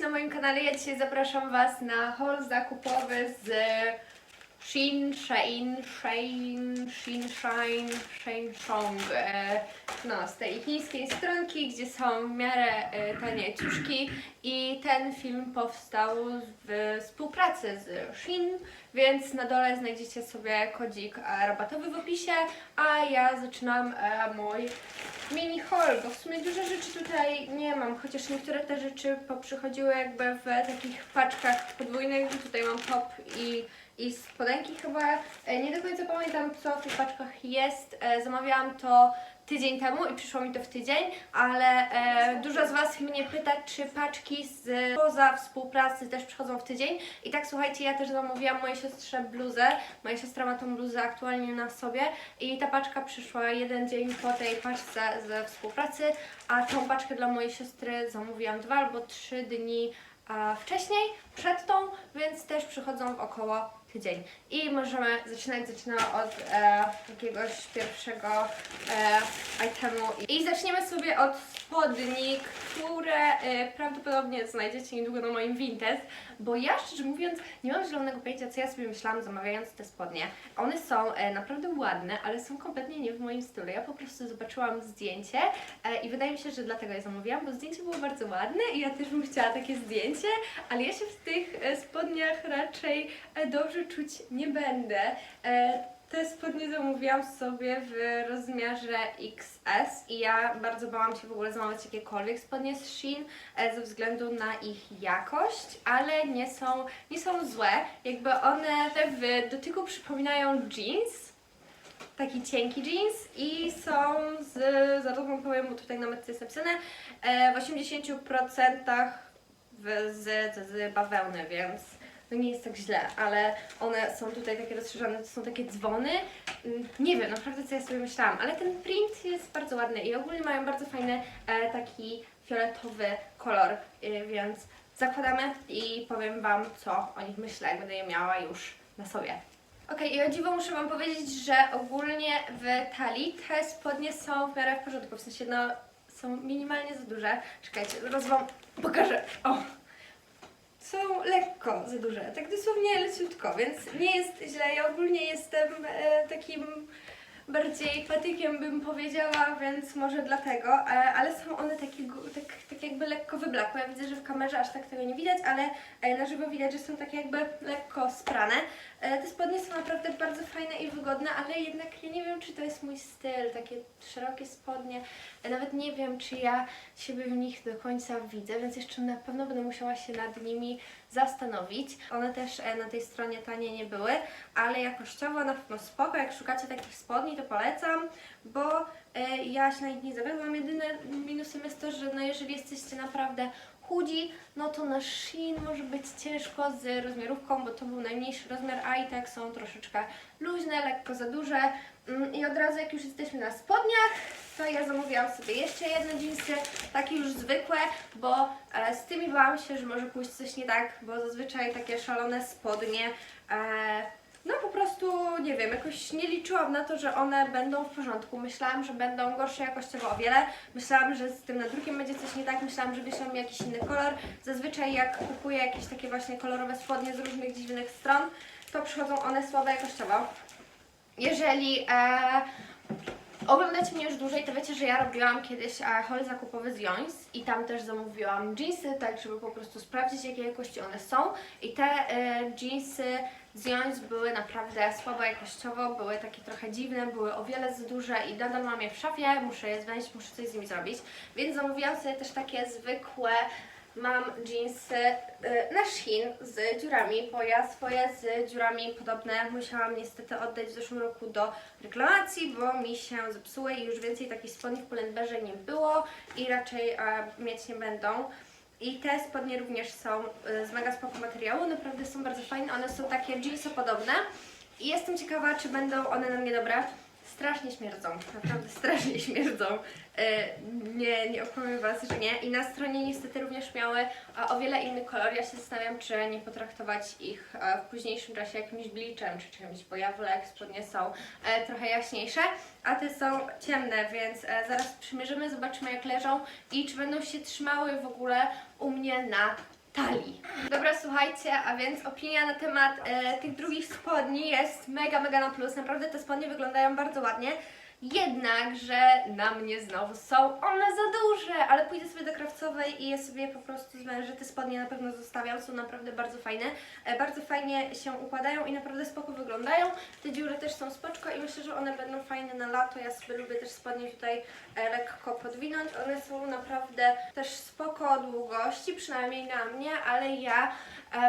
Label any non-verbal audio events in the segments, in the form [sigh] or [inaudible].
Na moim kanale. Ja dzisiaj zapraszam Was na haul zakupowy z Shin, Shein, Shein, Shin, Shine, Shein Shong. e, No, z tej chińskiej stronki, gdzie są w miarę e, tanie ciuszki i ten film powstał w współpracy z Shin, więc na dole znajdziecie sobie kodzik e, rabatowy w opisie, a ja zaczynam mój mini haul, bo w sumie dużo rzeczy tutaj nie mam, chociaż niektóre te rzeczy poprzychodziły jakby w takich paczkach podwójnych. Tutaj mam top i, i spodenki chyba. E, Nie do końca pamiętam co w tych paczkach jest. E, Zamawiałam to tydzień temu i przyszło mi to w tydzień, ale e, dużo z Was mnie pyta, czy paczki z poza współpracy też przychodzą w tydzień. I tak słuchajcie, ja też zamówiłam mojej siostrze bluzę. Moja siostra ma tą bluzę aktualnie na sobie i ta paczka przyszła jeden dzień po tej paczce ze współpracy, a tą paczkę dla mojej siostry zamówiłam dwa albo trzy dni a, wcześniej, przed tą, więc też przychodzą w około tydzień. I możemy zaczynać, zaczynamy od e, jakiegoś pierwszego e, itemu. I zaczniemy sobie od spodni, które e, prawdopodobnie znajdziecie niedługo na moim Vinted, bo ja szczerze mówiąc nie mam zielonego pojęcia, co ja sobie myślałam zamawiając te spodnie. One są e, naprawdę ładne, ale są kompletnie nie w moim stylu. Ja po prostu zobaczyłam zdjęcie e, i wydaje mi się, że dlatego je zamówiłam, bo zdjęcie było bardzo ładne i ja też bym chciała takie zdjęcie, ale ja się w tych e, spodniach raczej e, dobrze czuć nie będę. E, te spodnie zamówiłam sobie w rozmiarze XS i ja bardzo bałam się w ogóle zamawiać jakiekolwiek spodnie z Shein e, ze względu na ich jakość, ale nie są, nie są złe. Jakby one w dotyku przypominają jeans, taki cienki jeans i są z, zaraz powiem, bo tutaj na metce jest napisane, e, w 80% w, z, z, z bawełny, więc no nie jest tak źle, ale one są tutaj takie rozszerzone, to są takie dzwony. Mm, Nie wiem, naprawdę co ja sobie myślałam, ale ten print jest bardzo ładny i ogólnie mają bardzo fajny e, taki fioletowy kolor, e, więc zakładamy i powiem Wam, co o nich myślę, jak będę je miała już na sobie. Okej, i o dziwo muszę Wam powiedzieć, że ogólnie w talii te spodnie są w miarę w porządku, w sensie no są minimalnie za duże. Czekajcie, zaraz Wam pokażę. O! Są lekko za duże, tak dosłownie leciutko, więc nie jest źle. Ja ogólnie jestem e, takim bardziej patykiem bym powiedziała, więc może dlatego, e, ale są one takie, tak, tak jakby lekko wyblakłe. Ja widzę, że w kamerze aż tak tego nie widać, ale e, na żywo widać, że są takie jakby lekko sprane. E, te spodnie są naprawdę bardzo fajne i wygodne, ale jednak ja nie wiem, czy to jest mój styl, takie szerokie spodnie. Nawet nie wiem, czy ja siebie w nich do końca widzę, więc jeszcze na pewno będę musiała się nad nimi zastanowić. One też e, na tej stronie tanie nie były, ale jakościowo na pewno spoko. Jak szukacie takich spodni, to polecam, bo e, ja się na nich nie zawiodłam. Jedyne minusem jest to, że no jeżeli jesteście naprawdę chudzi, no to na Shein może być ciężko z rozmiarówką, bo to był najmniejszy rozmiar, a i tak są troszeczkę luźne, lekko za duże. Mm, I od razu jak już jesteśmy na spodniach, to ja zamówiłam sobie jeszcze jedne dżinsy, takie już zwykłe, bo e, z tymi bałam się, że może pójść coś nie tak, bo zazwyczaj takie szalone spodnie e, no po prostu, nie wiem, jakoś nie liczyłam na to, że one będą w porządku. Myślałam, że będą gorsze jakościowo o wiele. Myślałam, że z tym nadrukiem będzie coś nie tak. Myślałam, że wyślą mi jakiś inny kolor. Zazwyczaj jak kupuję jakieś takie właśnie kolorowe spodnie z różnych dziwnych stron, to przychodzą one słabe jakościowo. Jeżeli e, oglądacie mnie już dłużej, to wiecie, że ja robiłam kiedyś e, haul zakupowy z Joins i tam też zamówiłam jeansy, tak żeby po prostu sprawdzić jakiej jakości one są. I te e, jeansy z Joins były naprawdę słabo jakościowo, były takie trochę dziwne, były o wiele za duże i nadal mam je w szafie, muszę je znaleźć, muszę coś z nimi zrobić. Więc zamówiłam sobie też takie zwykłe Mam jeansy y, na Shein z dziurami, bo ja swoje z dziurami podobne musiałam niestety oddać w zeszłym roku do reklamacji, bo mi się zepsuły i już więcej takich spodni w Pull&Bearze nie było i raczej e, mieć nie będą. I te spodnie również są y, z mega spoko materiału, naprawdę są bardzo fajne, one są takie jeansopodobne. I jestem ciekawa, czy będą one na mnie dobre. Strasznie śmierdzą, naprawdę strasznie [laughs] śmierdzą. E, nie, nie opowiem Was, że nie. I na stronie niestety również miały o wiele inny kolor. Ja się zastanawiam, czy nie potraktować ich e, w późniejszym czasie jakimś bleachem czy czymś, bo ja wolę jak spodnie są e, trochę jaśniejsze, a te są ciemne, więc zaraz przymierzymy, zobaczymy jak leżą i czy będą się trzymały w ogóle u mnie na talii. Dobra, słuchajcie, a więc opinia na temat e, tych drugich spodni jest mega, mega na plus. Naprawdę te spodnie wyglądają bardzo ładnie. Jednakże na mnie znowu są one za duże, ale pójdę sobie do krawcowej i je sobie po prostu zwężę. Te spodnie na pewno zostawiam, są naprawdę bardzo fajne. E, bardzo fajnie się układają i naprawdę spoko wyglądają. Te dziury też są spoczko i myślę, że one będą fajne na lato. Ja sobie lubię też spodnie tutaj e, lekko podwinąć. One są naprawdę też spoko długości, przynajmniej na mnie, ale ja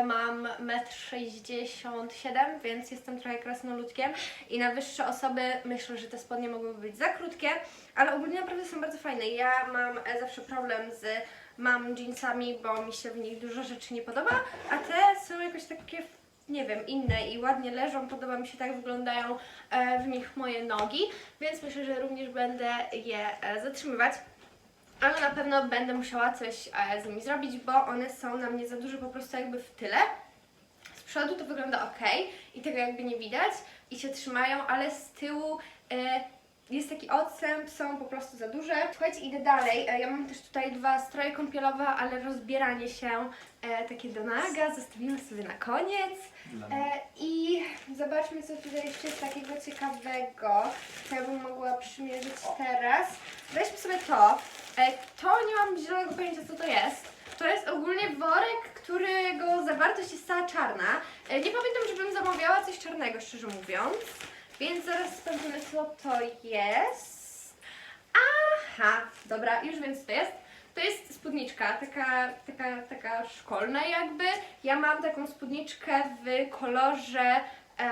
mam 1,67 m, więc jestem trochę krasnoludkiem i na wyższe osoby myślę, że te spodnie mogłyby być za krótkie, ale ogólnie naprawdę są bardzo fajne. Ja mam e, zawsze problem z mam jeansami, bo mi się w nich dużo rzeczy nie podoba, a te są jakoś takie nie wiem, inne i ładnie leżą, podoba mi się tak wyglądają e, w nich moje nogi, więc myślę, że również będę je e, zatrzymywać. Ale na pewno będę musiała coś e, z nimi zrobić, bo one są na mnie za duże po prostu jakby w tyle. Z przodu to wygląda ok i tego jakby nie widać i się trzymają, ale z tyłu e, jest taki odstęp, są po prostu za duże. Słuchajcie, idę dalej. E, ja mam też tutaj dwa stroje kąpielowe, ale rozbieranie się e, takie do naga zostawimy sobie na koniec. E, I zobaczmy, co tutaj jeszcze jest takiego ciekawego, co ja bym mogła przymierzyć teraz. Weźmy sobie to. E, to nie mam zielonego pojęcia, co to jest. To jest ogólnie worek, którego zawartość jest cała czarna. E, nie pamiętam, żebym zamawiała coś czarnego, szczerze mówiąc. Więc zaraz sprawdzimy, co to jest. Aha, dobra, już wiem, co to jest. To jest spódniczka, taka, taka, taka szkolna jakby. Ja mam taką spódniczkę w kolorze e,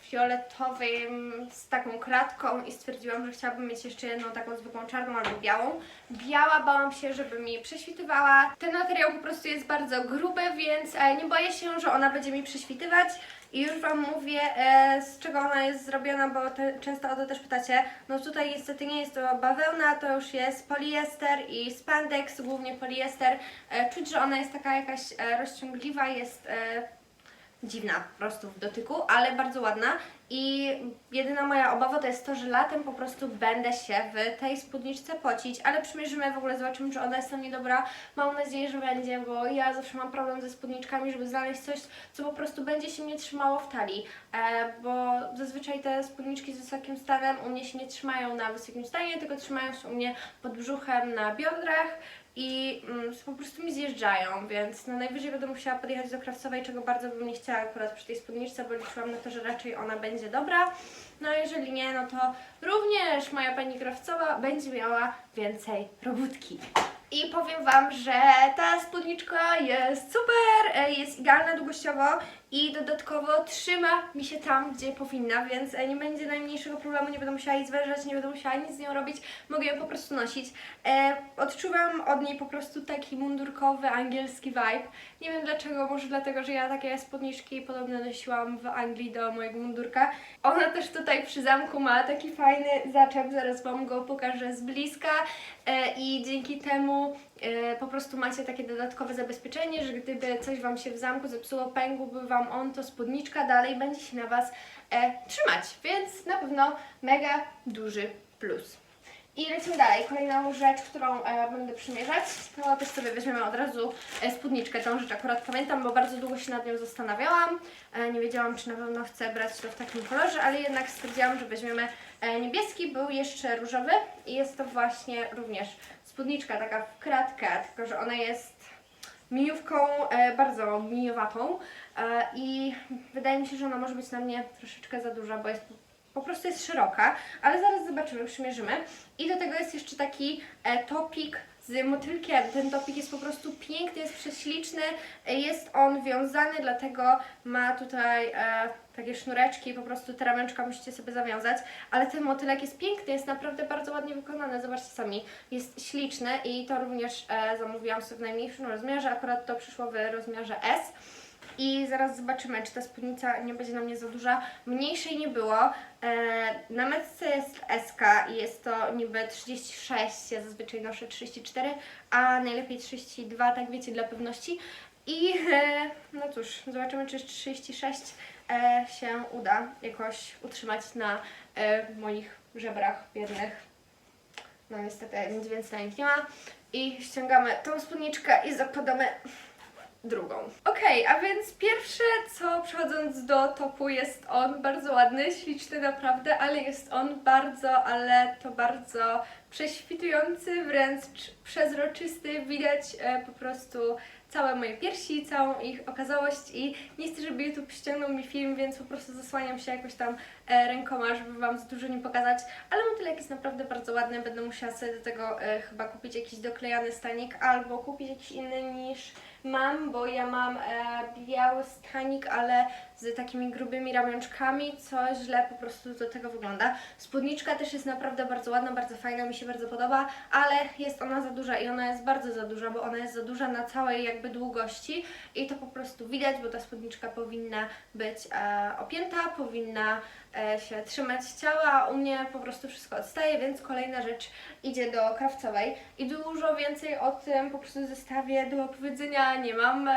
fioletowym z taką kratką i stwierdziłam, że chciałabym mieć jeszcze jedną taką zwykłą czarną albo białą. Biała bałam się, żeby mi prześwitywała. Ten materiał po prostu jest bardzo gruby, więc e, nie boję się, że ona będzie mi prześwitywać. I już Wam mówię, e, z czego ona jest zrobiona, bo te, często o to też pytacie. No tutaj niestety nie jest to bawełna, to już jest poliester i spandex, głównie poliester. E, czuć, że ona jest taka jakaś e, rozciągliwa, jest e, dziwna po prostu w dotyku, ale bardzo ładna. I jedyna moja obawa to jest to, że latem po prostu będę się w tej spódniczce pocić, ale przymierzymy w ogóle, zobaczymy, czy ona jest na mnie dobra. Mam nadzieję, że będzie, bo ja zawsze mam problem ze spódniczkami, żeby znaleźć coś, co po prostu będzie się mnie trzymało w talii, e, bo zazwyczaj te spódniczki z wysokim stanem u mnie się nie trzymają na wysokim stanie, tylko trzymają się u mnie pod brzuchem na biodrach i mm, po prostu mi zjeżdżają, więc no najwyżej będę musiała podjechać do krawcowej, czego bardzo bym nie chciała akurat przy tej spódniczce, bo liczyłam na to, że raczej ona będzie dobra. No a jeżeli nie, no to również moja pani krawcowa będzie miała więcej robótki. I powiem Wam, że ta spódniczka jest super, e, jest idealna długościowo i dodatkowo trzyma mi się tam, gdzie powinna, więc e, nie będzie najmniejszego problemu, nie będę musiała jej zwężać, nie będę musiała nic z nią robić, mogę ją po prostu nosić. E, odczuwam od niej po prostu taki mundurkowy, angielski vibe. Nie wiem dlaczego, może dlatego, że ja takie spódniczki podobno nosiłam w Anglii do mojego mundurka. Ona też tutaj przy zamku ma taki fajny zaczep, zaraz Wam go pokażę z bliska e, i dzięki temu e, po prostu macie takie dodatkowe zabezpieczenie, że gdyby coś Wam się w zamku zepsuło, pękłby Wam on, to spódniczka dalej będzie się na Was e, trzymać, więc na pewno mega duży plus. I lecimy dalej. Kolejną rzecz, którą e, będę przymierzać, to też sobie weźmiemy od razu e, spódniczkę. Tą rzecz akurat pamiętam, bo bardzo długo się nad nią zastanawiałam. E, nie wiedziałam, czy na pewno chcę brać to w takim kolorze, ale jednak stwierdziłam, że weźmiemy e, niebieski. Był jeszcze różowy i jest to właśnie również spódniczka taka w kratkę, tylko że ona jest mijówką e, bardzo mijowatą e, i wydaje mi się, że ona może być na mnie troszeczkę za duża, bo jest po prostu jest szeroka, ale zaraz zobaczymy, przymierzymy. I do tego jest jeszcze taki e, topik z motylkiem. Ten topik jest po prostu piękny, jest prześliczny, jest on wiązany, dlatego ma tutaj e, takie sznureczki, po prostu te rameczka musicie sobie zawiązać, ale ten motylek jest piękny, jest naprawdę bardzo ładnie wykonany, zobaczcie sami, jest śliczny i to również e, zamówiłam sobie w najmniejszym rozmiarze, akurat to przyszło w rozmiarze S. I zaraz zobaczymy, czy ta spódnica nie będzie na mnie za duża. Mniejszej nie było. E, na metce jest SK i jest to niby 36, ja zazwyczaj noszę 34, a najlepiej 32, tak wiecie, dla pewności. I e, no cóż, zobaczymy, czy 36 e, się uda jakoś utrzymać na e, moich żebrach biednych. No niestety nic więcej na nich nie ma. I ściągamy tą spódniczkę i zakładamy drugą. Okej, a więc pierwsze co przechodząc do topu jest on bardzo ładny, śliczny naprawdę, ale jest on bardzo, ale to bardzo prześwitujący, wręcz przezroczysty. Widać e, po prostu całe moje piersi, całą ich okazałość i nie chcę, żeby YouTube ściągnął mi film, więc po prostu zasłaniam się jakoś tam rękoma, żeby Wam za dużo nie pokazać, ale motylek jest naprawdę bardzo ładny, będę musiała sobie do tego e, chyba kupić jakiś doklejany stanik albo kupić jakiś inny niż mam, bo ja mam e, biały stanik, ale z takimi grubymi ramionczkami, co źle po prostu do tego wygląda. Spódniczka też jest naprawdę bardzo ładna, bardzo fajna, mi się bardzo podoba, ale jest ona za duża i ona jest bardzo za duża, bo ona jest za duża na całej jakby długości i to po prostu widać, bo ta spódniczka powinna być e, opięta, powinna e, się trzymać ciała, u mnie po prostu wszystko odstaje, więc kolejna rzecz idzie do krawcowej i dużo więcej o tym po prostu zestawie do opowiedzenia nie mam.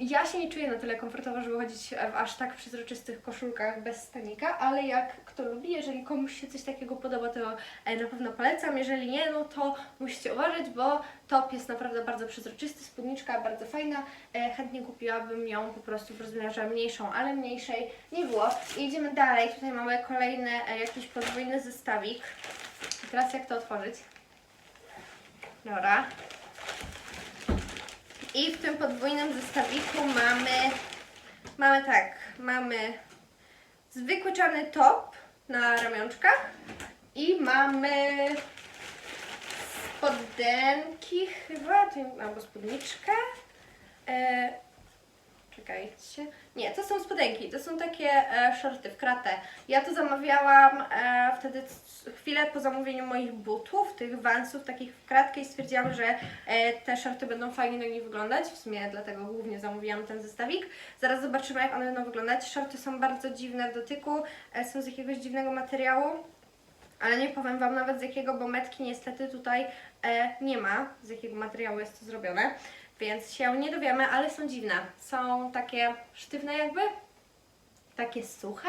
Ja się nie czuję na tyle komfortowo, żeby chodzić w aż tak przezroczystych koszulkach bez stanika, ale jak kto lubi, jeżeli komuś się coś takiego podoba, to e, na pewno polecam. Jeżeli nie, no to musicie uważać, bo top jest naprawdę bardzo przezroczysty, spódniczka bardzo fajna. E, chętnie kupiłabym ją po prostu w rozmiarze mniejszą, ale mniejszej nie było. I idziemy dalej. Tutaj mamy kolejny e, jakiś podwójny zestawik. Teraz jak to otworzyć? Dobra. I w tym podwójnym zestawiku mamy, mamy tak, mamy zwykły czarny top na ramionczkach i mamy spodenki chyba, albo spódniczkę. E, czekajcie. Nie, to są spodenki, to są takie e, shorty w kratę. Ja to zamawiałam e, wtedy chwilę po zamówieniu moich butów, tych vansów takich w kratkę i stwierdziłam, że e, te shorty będą fajnie na nich wyglądać. W sumie dlatego głównie zamówiłam ten zestawik. Zaraz zobaczymy jak one będą wyglądać. Shorty są bardzo dziwne w dotyku, e, są z jakiegoś dziwnego materiału. Ale nie powiem Wam nawet z jakiego, bo metki niestety tutaj e, nie ma, z jakiego materiału jest to zrobione, więc się nie dowiemy, ale są dziwne. Są takie sztywne jakby, takie suche.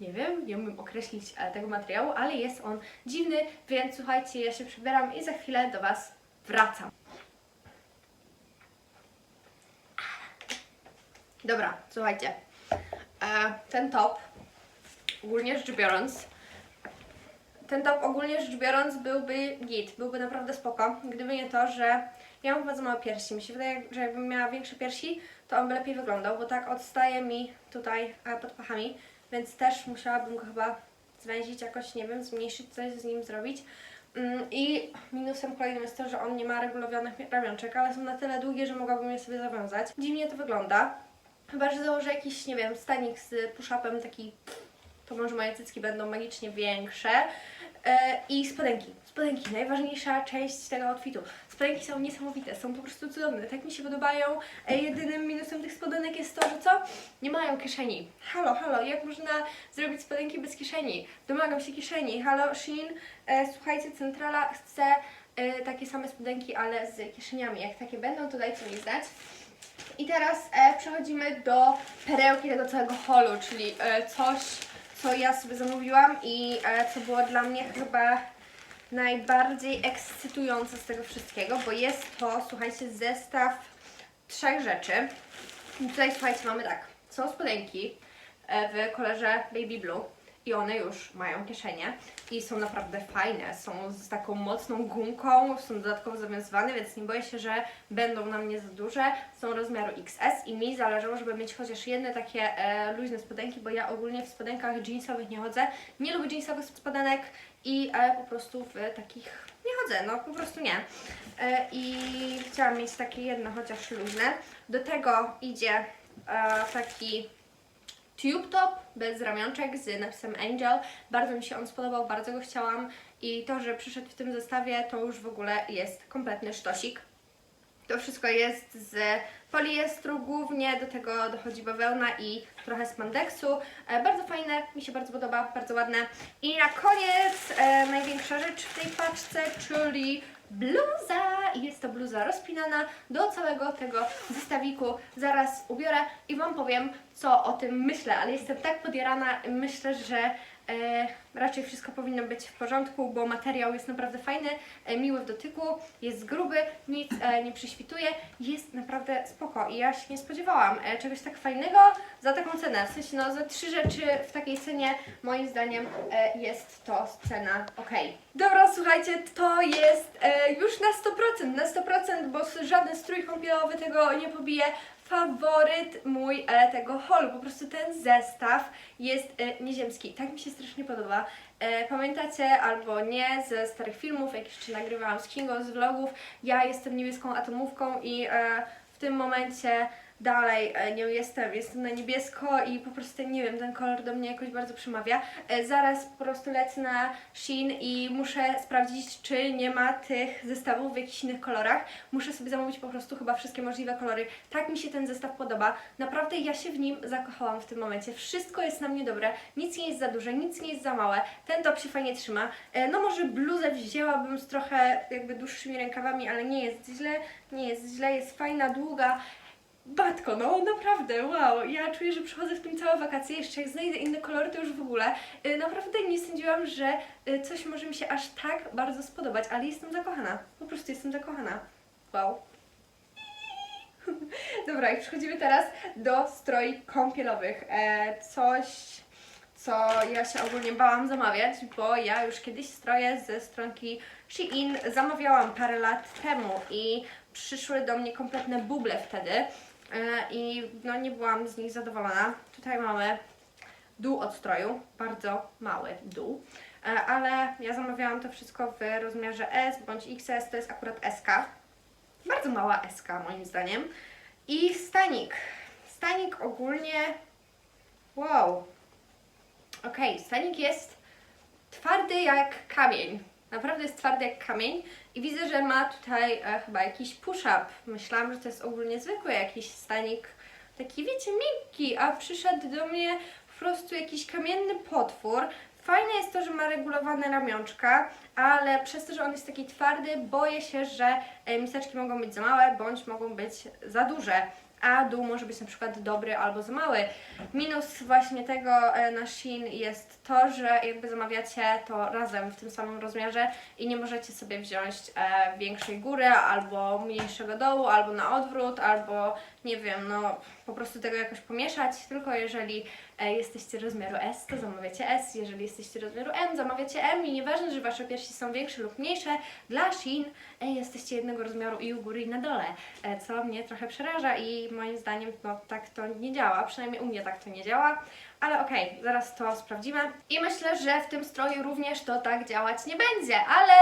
Nie wiem, nie umiem określić e, tego materiału, ale jest on dziwny, więc słuchajcie, ja się przebieram i za chwilę do Was wracam. Dobra, słuchajcie. E, ten top, ogólnie rzecz biorąc, ten top ogólnie rzecz biorąc byłby git, byłby naprawdę spoko, gdyby nie to, że ja mam bardzo małe piersi. Mi się wydaje, że jakbym miała większe piersi, to on by lepiej wyglądał, bo tak odstaje mi tutaj pod pachami, więc też musiałabym go chyba zwęzić jakoś, nie wiem, zmniejszyć coś z nim zrobić. Mm, I minusem kolejnym jest to, że on nie ma regulowanych ramionczek, ale są na tyle długie, że mogłabym je sobie zawiązać. Dziwnie to wygląda. Chyba, że założę jakiś, nie wiem, stanik z push-upem taki to może moje cycki będą magicznie większe. E, I spodenki. Spodenki, najważniejsza część tego outfitu. Spodenki są niesamowite, są po prostu cudowne, tak mi się podobają. E, jedynym minusem tych spodenek jest to, że co? Nie mają kieszeni. Halo, halo, jak można zrobić spodenki bez kieszeni? Domagam się kieszeni. Halo, Shein, e, słuchajcie, centrala chce takie same spodenki, ale z kieszeniami. Jak takie będą, to dajcie mi znać. I teraz przechodzimy do perełki tego całego holu, czyli coś, co ja sobie zamówiłam i e, co było dla mnie chyba najbardziej ekscytujące z tego wszystkiego, bo jest to, słuchajcie, zestaw trzech rzeczy. I tutaj, słuchajcie, mamy tak, są spodenki e, w kolorze baby blue i one już mają kieszenie i są naprawdę fajne, są z taką mocną gumką, są dodatkowo zawiązywane, więc nie boję się, że będą na mnie za duże. Są rozmiaru XS i mi zależało, żeby mieć chociaż jedne takie e, luźne spodenki, bo ja ogólnie w spodenkach jeansowych nie chodzę. Nie lubię jeansowych spodenek i e, po prostu w takich nie chodzę, no po prostu nie. E, I chciałam mieć takie jedno chociaż luźne. Do tego idzie e, taki tube top bez ramionczek z napisem Angel. Bardzo mi się on spodobał, bardzo go chciałam i to, że przyszedł w tym zestawie, to już w ogóle jest kompletny sztosik. To wszystko jest z poliestru głównie, do tego dochodzi bawełna i trochę spandeksu. E, bardzo fajne, mi się bardzo podoba, bardzo ładne. I na koniec e, największa rzecz w tej paczce, czyli bluza. I Jest to bluza rozpinana do całego tego zestawiku. Zaraz ubiorę i Wam powiem, co o tym myślę, ale jestem tak podjarana, myślę, że E, raczej wszystko powinno być w porządku, bo materiał jest naprawdę fajny, e, miły w dotyku, jest gruby, nic e, nie przyśwituje, jest naprawdę spoko i ja się nie spodziewałam e, czegoś tak fajnego za taką cenę. W sensie, no za trzy rzeczy w takiej cenie moim zdaniem jest to cena ok. Dobra, słuchajcie, to jest już na 100%, na 100%, bo żaden strój kąpielowy tego nie pobije faworyt mój tego holu. Po prostu ten zestaw jest nieziemski. Tak mi się strasznie podoba. E, pamiętacie albo nie ze starych filmów, jak jeszcze nagrywałam z Kingo, z vlogów, ja jestem niebieską atomówką i e, w tym momencie dalej e, nią jestem, jestem na niebiesko i po prostu nie wiem, ten kolor do mnie jakoś bardzo przemawia. E, zaraz po prostu lecę na Shein i muszę sprawdzić, czy nie ma tych zestawów w jakichś innych kolorach. Muszę sobie zamówić po prostu chyba wszystkie możliwe kolory. Tak mi się ten zestaw podoba. Naprawdę ja się w nim zakochałam w tym momencie. Wszystko jest na mnie dobre, nic nie jest za duże, nic nie jest za małe. Ten top się fajnie trzyma. E, no może bluzę wzięłabym z trochę jakby dłuższymi rękawami, ale nie jest źle, nie jest źle, jest fajna, długa. Batko, no naprawdę, wow, ja czuję, że przychodzę w tym całe wakacje, jeszcze jak znajdę inne kolory, to już w ogóle. Y, Naprawdę nie sądziłam, że y, coś może mi się aż tak bardzo spodobać, ale jestem zakochana, po prostu jestem zakochana. Wow. [laughs] Dobra, i przechodzimy teraz do stroi kąpielowych. E, coś, co ja się ogólnie bałam zamawiać, bo ja już kiedyś stroje ze stronki Shein zamawiałam parę lat temu i przyszły do mnie kompletne buble wtedy i no nie byłam z nich zadowolona. Tutaj mamy dół od stroju, bardzo mały dół, e, ale ja zamawiałam to wszystko w rozmiarze S bądź XS, to jest akurat SK. Bardzo mała SK moim zdaniem. I stanik. Stanik ogólnie. Wow. Okej, stanik jest twardy jak kamień. Naprawdę jest twardy jak kamień. I widzę, że ma tutaj e, chyba jakiś push-up. Myślałam, że to jest ogólnie zwykły jakiś stanik. Taki, wiecie, miękki, a przyszedł do mnie po prostu jakiś kamienny potwór. Fajne jest to, że ma regulowane ramionczka, ale przez to, że on jest taki twardy, boję się, że e, miseczki mogą być za małe, bądź mogą być za duże. A dół może być na przykład dobry albo za mały. Minus właśnie tego e, na Shein jest to, że jakby zamawiacie to razem w tym samym rozmiarze i nie możecie sobie wziąć e, większej góry albo mniejszego dołu, albo na odwrót, albo nie wiem, no po prostu tego jakoś pomieszać, tylko jeżeli e, jesteście rozmiaru S, to zamawiacie S, jeżeli jesteście rozmiaru M, zamawiacie M i nieważne, że Wasze piersi są większe lub mniejsze, dla Shein e, jesteście jednego rozmiaru i u góry i na dole, e, co mnie trochę przeraża i moim zdaniem no tak to nie działa, przynajmniej u mnie tak to nie działa, ale okej, zaraz to sprawdzimy i myślę, że w tym stroju również to tak działać nie będzie, ale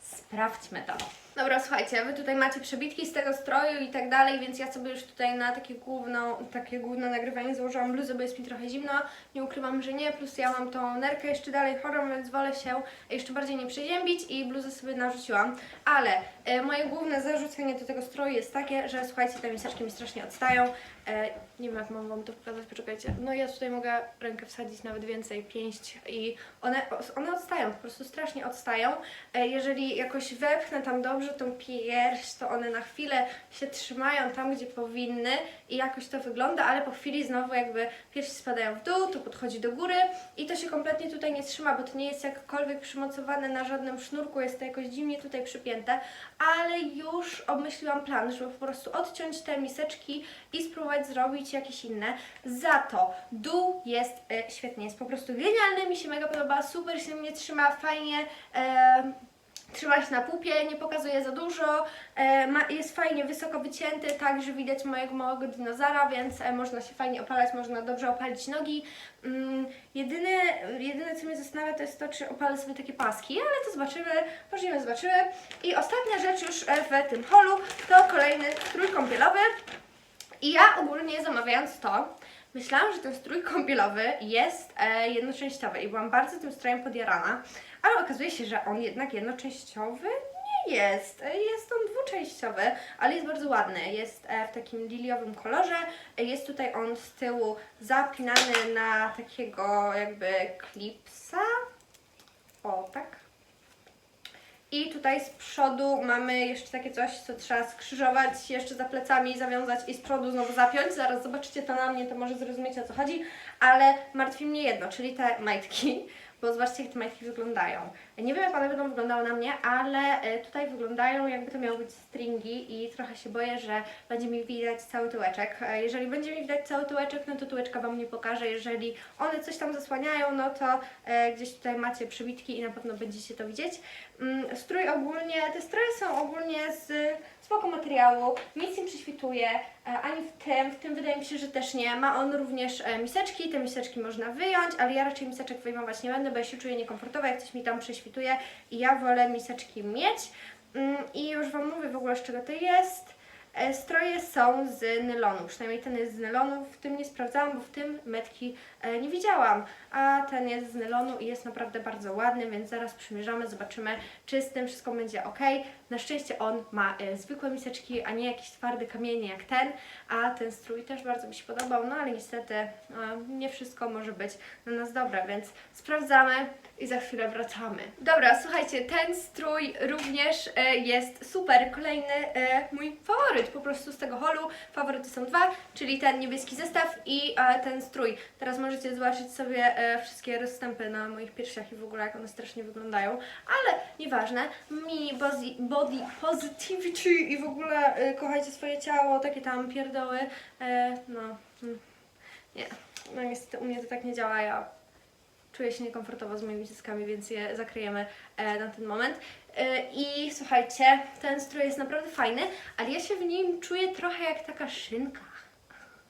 sprawdźmy to. Dobra, słuchajcie, wy tutaj macie przebitki z tego stroju i tak dalej, więc ja sobie już tutaj na takie główną, takie główne nagrywanie założyłam bluzę, bo jest mi trochę zimno. Nie ukrywam, że nie, plus ja mam tą nerkę jeszcze dalej chorą, więc wolę się jeszcze bardziej nie przeziębić i bluzę sobie narzuciłam. Ale e, moje główne zarzucenie do tego stroju jest takie, że słuchajcie, te miseczki mi strasznie odstają. E, nie wiem jak mam wam to pokazać, poczekajcie. No ja tutaj mogę rękę wsadzić nawet więcej, pięść i one, one odstają, po prostu strasznie odstają. E, jeżeli jakoś wepchnę tam dobrze tą pierś, to one na chwilę się trzymają tam, gdzie powinny i jakoś to wygląda, ale po chwili znowu jakby piersi spadają w dół, to podchodzi do góry i to się kompletnie tutaj nie trzyma, bo to nie jest jakkolwiek przymocowane na żadnym sznurku, jest to jakoś dziwnie tutaj przypięte, ale już obmyśliłam plan, żeby po prostu odciąć te miseczki i spróbować zrobić jakieś inne. Za to dół jest e, świetnie, jest po prostu genialny, mi się mega podoba, super się mnie trzyma, fajnie. E, Trzyma się na pupie, nie pokazuje za dużo, e, ma, jest fajnie wysoko wycięty, tak, że widać mojego małego dinozaura, więc e, można się fajnie opalać, można dobrze opalić nogi. Mm, jedyne, jedyne, co mnie zastanawia, to jest to, czy opalę sobie takie paski, ale to zobaczymy, możliwe zobaczymy. I ostatnia rzecz już e, w tym holu, to kolejny strój kąpielowy. I ja ogólnie zamawiając to, myślałam, że ten strój kąpielowy jest e, jednoczęściowy i byłam bardzo tym strojem podjarana, ale okazuje się, że on jednak jednoczęściowy nie jest. E, Jest on dwuczęściowy, ale jest bardzo ładny. Jest e, w takim liliowym kolorze. E, Jest tutaj on z tyłu zapinany na takiego jakby klipsa. O, tak. I tutaj z przodu mamy jeszcze takie coś, co trzeba skrzyżować jeszcze za plecami, zawiązać i z przodu znowu zapiąć. Zaraz zobaczycie to na mnie, to może zrozumiecie o co chodzi, ale martwi mnie jedno, czyli te majtki, bo zobaczcie jak te majtki wyglądają. Nie wiem jak one będą wyglądały na mnie, ale e, tutaj wyglądają jakby to miały być stringi i trochę się boję, że będzie mi widać cały tyłeczek. E, Jeżeli będzie mi widać cały tyłeczek, no to tyłeczka Wam nie pokażę. Jeżeli one coś tam zasłaniają, no to e, gdzieś tutaj macie przybitki i na pewno będziecie to widzieć. Mm, Strój ogólnie, te stroje są ogólnie z spoko materiału, nic nie prześwituje, e, ani w tym, w tym wydaje mi się, że też nie. Ma on również miseczki, te miseczki można wyjąć, ale ja raczej miseczek wyjmować nie będę, bo ja się czuję niekomfortowo, jak coś mi tam prześwituje i ja wolę miseczki mieć. Mm, I już Wam mówię w ogóle z czego to jest. E, Stroje są z nylonu, przynajmniej ten jest z nylonu, w tym nie sprawdzałam, bo w tym metki nie widziałam, a ten jest z nylonu i jest naprawdę bardzo ładny, więc zaraz przymierzamy, zobaczymy, czy z tym wszystko będzie ok. Na szczęście on ma e, zwykłe miseczki, a nie jakieś twarde kamienie jak ten, a ten strój też bardzo mi się podobał, no ale niestety e, nie wszystko może być na nas dobre, więc sprawdzamy i za chwilę wracamy. Dobra, słuchajcie, ten strój również e, jest super. Kolejny e, mój faworyt po prostu z tego holu. Faworyty są dwa, czyli ten niebieski zestaw i e, ten strój. Teraz możecie zobaczyć sobie e, wszystkie rozstępy na moich piersiach i w ogóle jak one strasznie wyglądają, ale nieważne. Mini body, positivity i w ogóle e, kochajcie swoje ciało, takie tam pierdoły. E, no, mm, nie. No niestety u mnie to tak nie działa, ja czuję się niekomfortowo z moimi cyckami, więc je zakryjemy na ten moment. I słuchajcie, ten strój jest naprawdę fajny, ale ja się w nim czuję trochę jak taka szynka,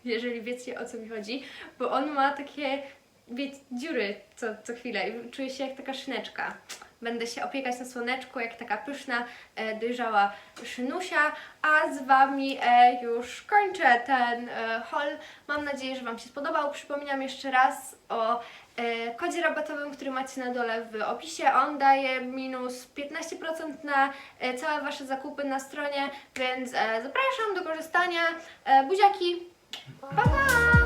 jeżeli wiecie o co mi chodzi, bo on ma takie wie, dziury co, co chwilę i czuję się jak taka szyneczka. Będę się opiekać na słoneczku, jak taka pyszna, e, dojrzała szynusia, a z Wami e, już kończę ten e, haul. Mam nadzieję, że Wam się spodobał. Przypominam jeszcze raz o e, kodzie rabatowym, który macie na dole w opisie. On daje minus 15% na e, całe Wasze zakupy na stronie, więc e, zapraszam do korzystania. E, buziaki! 拜拜。